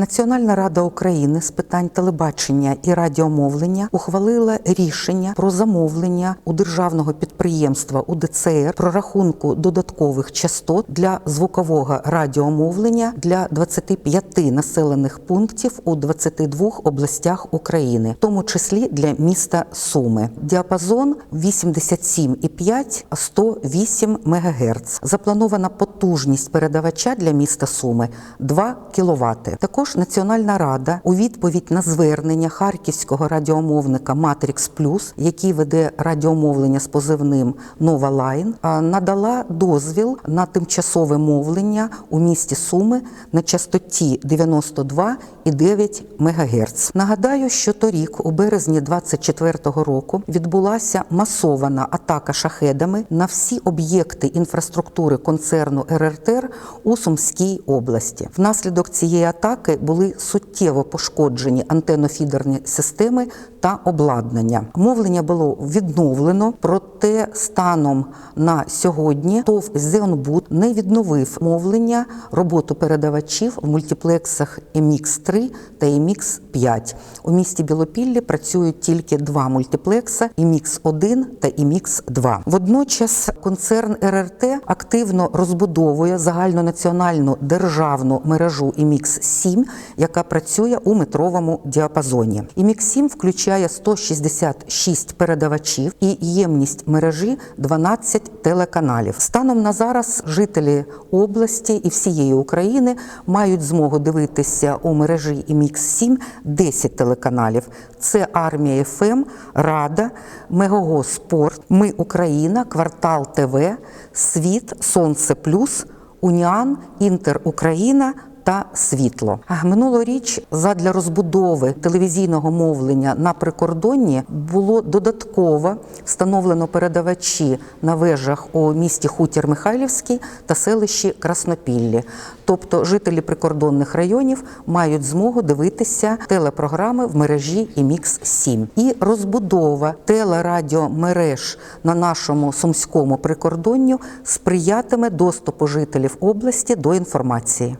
Національна рада України з питань телебачення і радіомовлення ухвалила рішення про замовлення у державного підприємства УДЦР прорахунку додаткових частот для звукового радіомовлення для 25 населених пунктів у 22 областях України, в тому числі для міста Суми. Діапазон 87,5-108 МГц. Запланована потужність передавача для міста Суми 2 кВт. Також Національна рада у відповідь на звернення харківського радіомовника Матрікс Плюс, який веде радіомовлення з позивним Нова Лайн, надала дозвіл на тимчасове мовлення у місті Суми на частоті 92,9 МГц. Нагадаю, що торік, у березні 24-го року, відбулася масована атака шахедами на всі об'єкти інфраструктури концерну РРТР у Сумській області. Внаслідок цієї атаки були суттєво пошкоджені антеннофідерні системи та обладнання. Мовлення було відновлено, проте станом на сьогодні ТОВ «Зеонбуд» не відновив мовлення роботу передавачів в мультиплексах MX3 та MX5. У місті Білопіллі працюють тільки два мультиплекса MX1 та MX2. Водночас концерн РРТ активно розбудовує загальнонаціональну державну мережу MX7, яка працює у метровому діапазоні. MX7 включає 166 передавачів і ємність мережі 12 телеканалів. Станом на зараз жителі області і всієї України мають змогу дивитися у мережі MX7 10 телеканалів. Це Армія ФМ, Рада, Мегого Спорт, Ми Україна, Квартал ТВ, Світ, Сонце Плюс, Уніан, Інтер Україна. Та світло минулоріч задля розбудови телевізійного мовлення на прикордонні було додатково встановлено передавачі на вежах у місті Хутір Михайлівський та селищі Краснопіллі. Тобто жителі прикордонних районів мають змогу дивитися телепрограми в мережі імікс 7 і розбудова телерадіомереж на нашому сумському прикордонню сприятиме доступу жителів області до інформації.